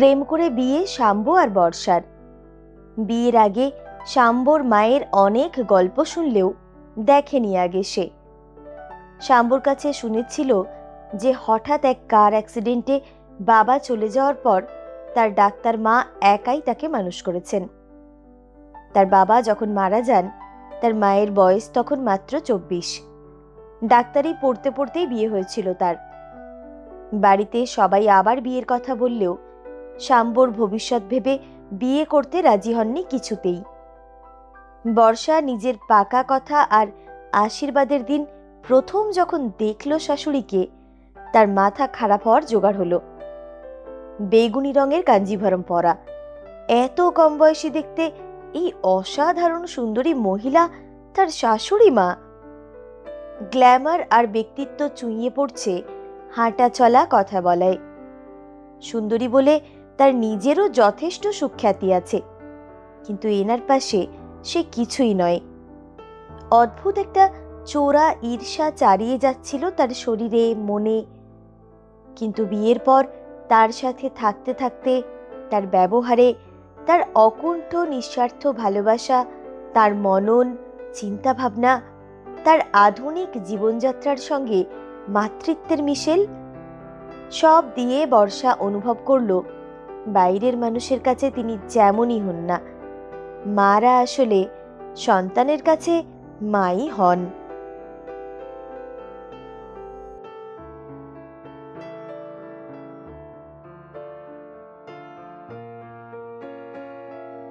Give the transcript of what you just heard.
প্রেম করে বিয়ে শাম্বু আর বর্ষার। বিয়ের আগে শাম্বর মায়ের অনেক গল্প শুনলেও দেখেনি আগে সে। শাম্বর কাছে শুনেছিল যে হঠাৎ এক কার অ্যাক্সিডেন্টে বাবা চলে যাওয়ার পর তার ডাক্তার মা একাই তাকে মানুষ করেছেন। তার বাবা যখন মারা যান, তার মায়ের বয়স তখন মাত্র চব্বিশ। ডাক্তারি পড়তে পড়তেই বিয়ে হয়েছিল তার। বাড়িতে সবাই আবার বিয়ের কথা বললেও শাম্বর ভবিষ্যৎ ভেবে বিয়ে করতে রাজি হননি কিছুতেই। বর্ষা নিজের পাকা কথা আর আশীর্বাদের দিন প্রথম যখন দেখল শাশুড়িকে, তার মাথা খারাপ হওয়ার জোগাড় হলো। বেগুনি রঙের কাঞ্জিভরম পরা। এত কম বয়সী দেখতে এই অসাধারণ সুন্দরী মহিলা তার শাশুড়ি মা। গ্ল্যামার আর ব্যক্তিত্ব চুইয়ে পড়ছে হাঁটা চলা কথা বলায়। সুন্দরী বলে তার নিজেরও যথেষ্ট সুখ্যাতি আছে। কিন্তু এনার পাশে সে কিছুই নয়। অদ্ভুত একটা চোরা ঈর্ষা চারিয়ে যাচ্ছিল তার শরীরে, মনে। কিন্তু বিয়ের পর তার সাথে থাকতে থাকতে তার ব্যবহারে তার অকুণ্ঠ নিঃস্বার্থ ভালোবাসা, তার মনন, চিন্তাভাবনা, তার আধুনিক জীবনযাত্রার সঙ্গে মাতৃত্বের মিশেল সব দিয়ে বর্ষা অনুভব করল। বাইরের মানুষের কাছে তিনি যেমনই হন না। মারা আসলে সন্তানের কাছে মাই হন।